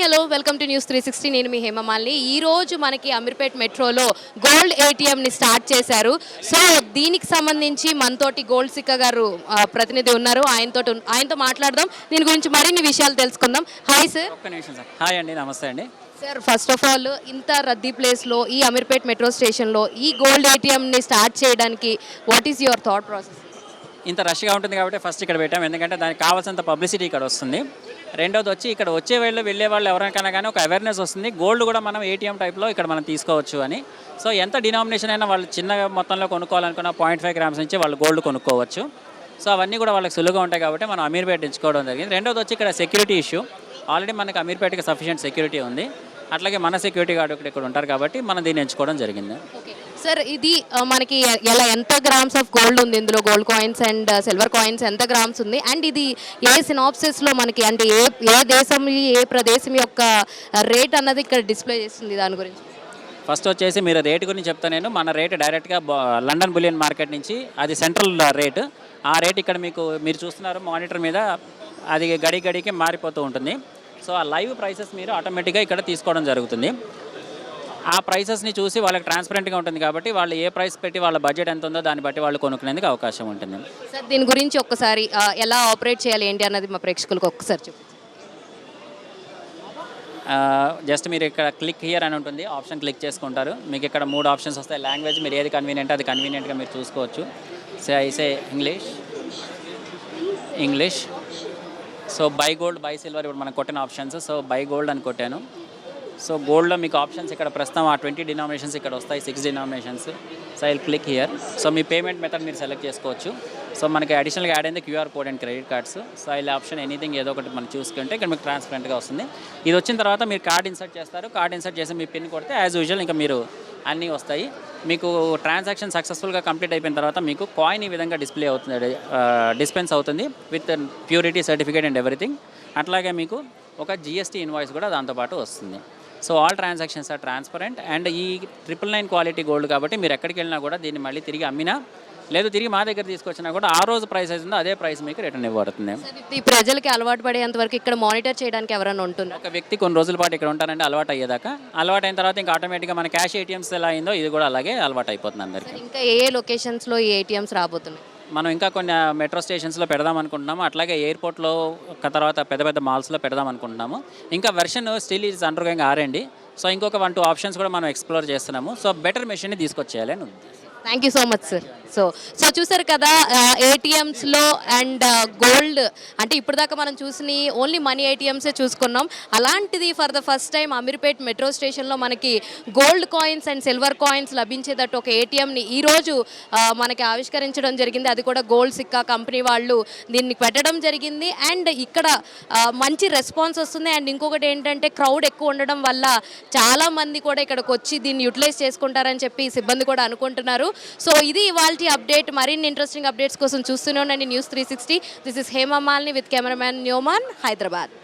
Hi hello welcome to news three sixty. నేను మీ హేమమాలిని ఈ రోజు మనకి అమీర్పేట్ మెట్రోలో గోల్డ్ ఏటీఎంని స్టార్ట్ చేశారు. సో దీనికి సంబంధించి మనతోటి గోల్డ్ సిక్క గారు ప్రతినిధి ఉన్నారు. ఆయనతో ఆయనతో మాట్లాడదాం. దీని గురించి మరిన్ని విషయాలు తెలుసుకుందాం. Hi sir. ఒక్క నిమిషం సార్. హాయ్ అండి నమస్తే అండి. సార్ ఫస్ట్ ఆఫ్ ఆల్ ఇంత రద్దీ ప్లేస్లో ఈ అమీర్పేట్ మెట్రో స్టేషన్లో ఈ గోల్డ్ ఏటీఎంని స్టార్ట్ చేయడానికి what is your thought process ఇంత రష్గా ఉంటుంది కాబట్టి ఫస్ట్ ఇక్కడ పెట్టాం. ఎందుకంటే దానికి కావాల్సినంత పబ్లిసిటీ ఇక్కడ వస్తుంది. రెండోది వచ్చి ఇక్కడ వచ్చే వాళ్ళు వెళ్ళే వాళ్ళు ఎవరికైనా కానీ ఒక అవేర్నెస్ వస్తుంది. గోల్డ్ కూడా మనం ఏటీఎం టైప్లో ఇక్కడ మనం తీసుకోవచ్చు అని. సో ఎంత డినామినేషన్ అయినా వాళ్ళు చిన్న మొత్తంలో కొనుక్కోవాలనుకున్న పాయింట్ ఫైవ్ గ్రామ్స్ నుంచి వాళ్ళు గోల్డ్ కొనుక్కోవచ్చు. సో అవన్నీ కూడా వాళ్ళకి సులువుగా ఉంటాయి కాబట్టి మనం అమీర్పేట ఎంచుకోవడం జరిగింది. రెండోది వచ్చి ఇక్కడ సెక్యూరిటీ ఇష్యూ ఆల్రెడీ మనకి అమీర్పేటకి సఫిషియెంట్ సెక్యూరిటీ ఉంది. అట్లాగే మన సెక్యూరిటీ గార్డు ఇక్కడ ఇక్కడ ఉంటారు కాబట్టి మనం దీన్ని ఎంచుకోవడం జరిగింది. సార్ ఇది మనకి ఎలా ఎంత గ్రామ్స్ ఆఫ్ గోల్డ్ ఉంది? ఇందులో gold coins and silver coins ఎంత గ్రామ్స్ ఉంది? అండ్ ఇది ఏ సినాప్సిస్లో మనకి అంటే ఏ ఏ దేశం ఏ ప్రదేశం యొక్క రేట్ అన్నది ఇక్కడ డిస్ప్లే చేస్తుంది దాని గురించి? ఫస్ట్ వచ్చేసి మీరు రేట్ గురించి చెప్తా నేను. మన రేట్ డైరెక్ట్గా లండన్ బులియన్ మార్కెట్ నుంచి అది సెంట్రల్ రేట్ uh, ఆ రేట్ ఇక్కడ మీకు మీరు చూస్తున్నారు మానిటర్ మీద అది గడి గడికి మారిపోతూ ఉంటుంది. సో ఆ లైవ్ ప్రైసెస్ మీరు ఆటోమేటిక్గా ఇక్కడ తీసుకోవడం జరుగుతుంది. ఆ ప్రైసెస్ని చూసి వాళ్ళకి ట్రాన్స్పరెంట్గా ఉంటుంది కాబట్టి వాళ్ళు ఏ ప్రైస్ పెట్టి వాళ్ళ బడ్జెట్ ఎంత ఉందో దాన్ని బట్టి వాళ్ళు కొనుక్కునేందుకు అవకాశం ఉంటుంది. సార్ దీని గురించి ఒక్కసారి ఎలా ఆపరేట్ చేయాలి ఏంటి అన్నది మా ప్రేక్షకులకు ఒక్కసారి చెప్పు. జస్ట్ మీరు ఇక్కడ క్లిక్ హియర్ అని ఉంటుంది. ఆప్షన్ క్లిక్ చేసుకుంటారు. మీకు ఇక్కడ మూడు ఆప్షన్స్ వస్తాయి. లాంగ్వేజ్ మీరు ఏది కన్వీనియంట్ అది కన్వీనియంట్గా మీరు చూసుకోవచ్చు. Say I say English English so buy gold buy silver ఇప్పుడు మనం కొట్టిన ఆప్షన్స్ సో బై గోల్డ్ అని కొట్టాను. సో గోల్డ్లో మీకు ఆప్షన్స్ ఇక్కడ ప్రస్తుతం ఆ ట్వంటీ డినామినేషన్స్ ఇక్కడ వస్తాయి six denominations. So I click here so me payment method మీరు సెలెక్ట్ చేసుకోవచ్చు. సో మనకి అడిషనల్గా యాడ్ అయింది QR code and credit cards so ఇలా ఆప్షన్ ఎనీథింగ్ ఏదో ఒకటి మనం చూసుకుంటే ఇక్కడ మీకు ట్రాన్స్పరెంట్గా వస్తుంది. ఇది వచ్చిన తర్వాత మీరు కార్డ్ ఇన్సర్ట్ చేస్తారు. కార్డ్ ఇన్సర్ట్ చేసి మీ పిన్ కొడితే యాజ్ యూజువల్ ఇంకా మీరు అన్నీ వస్తాయి. మీకు ట్రాన్సాక్షన్ సక్సెస్ఫుల్గా కంప్లీట్ అయిపోయిన తర్వాత మీకు కాయిన్ ఈ విధంగా డిస్ప్లే అవుతుంది డిస్పెన్స్ అవుతుంది with purity certificate and everything అట్లాగే మీకు ఒక జిఎస్టీ ఇన్వాయిస్ కూడా దాంతోపాటు వస్తుంది. So all transactions are transparent and ఈ ట్రిపుల్ నైన్ క్వాలిటీ గోల్డ్ కాబట్టి మీరు ఎక్కడికి వెళ్ళినా కూడా దీన్ని మళ్ళీ తిరిగి అమ్మినా లేదు తిరిగి మా దగ్గర తీసుకొచ్చినా కూడా ఆ రోజు ప్రైస్ అవుతుందో అదే ప్రైస్ మీకు రిటర్న్ ఇవ్వబడుతుంది. ఇది ప్రజలకి అలవాటు పడేంత వరకు ఇక్కడ మానిటర్ చేయడానికి ఎవరైనా ఉంటున్నారు? ఒక వ్యక్తి కొన్ని రోజుల పాటు ఇక్కడ ఉంటారంటే అలవాటు అయ్యేదాకా. అలవాటు అయిన తర్వాత ఇంకా ఆటోమేటిక్గా మన క్యాష్ ఏటీఎంస్ ఎలా అయిందో ఇది కూడా అలాగే అలవాటు అయిపోతుంది అందరికీ. ఇంకా ఏ ఏ లొకేషన్స్లో ఈ ఏటీఎమ్స్ రాబోతున్నాయి? మనం ఇంకా కొన్ని మెట్రో స్టేషన్స్లో పెడదాం అనుకుంటున్నాము. అట్లాగే ఎయిర్పోర్ట్లో ఒక తర్వాత పెద్ద పెద్ద మాల్స్లో పెడదాం అనుకుంటున్నాము. ఇంకా version still is undergoing R and D so ఇంకొక వన్ టూ ఆప్షన్స్ కూడా మనం ఎక్స్ప్లోర్ చేస్తున్నాము. సో బెటర్ మెషిన్ని తీసుకొచ్చేయాలి అని ఉంది. Thank you so much sir so so చూసారు కదా ఏటీఎంస్లో అండ్ గోల్డ్ అంటే ఇప్పుడు దాకా మనం చూసిన ఓన్లీ మనీ ఏటీఎంసే చూసుకున్నాం. అలాంటిది for the first time Ameerpet metro స్టేషన్లో మనకి gold coins and silver coins లభించేటట్టు ఒక ఏటీఎంని ఈరోజు uh, మనకి ఆవిష్కరించడం జరిగింది. అది కూడా గోల్డ్ సిక్కా కంపెనీ వాళ్ళు దీన్ని పెట్టడం జరిగింది. అండ్ ఇక్కడ uh, మంచి రెస్పాన్స్ వస్తుంది. అండ్ ఇంకొకటి ఏంటంటే క్రౌడ్ ఎక్కువ ఉండడం వల్ల చాలామంది కూడా ఇక్కడికి వచ్చి దీన్ని యూటిలైజ్ చేసుకుంటారని చెప్పి సిబ్బంది కూడా అనుకుంటున్నారు. సో ఇది ఇవాళ అప్డేట్ మరిన్ని ఇంట్రెస్టింగ్ అప్డేట్స్ కోసం చూస్తూనే ఉండండి. News three sixty this is Hemamalini with cameraman Newman Hyderabad.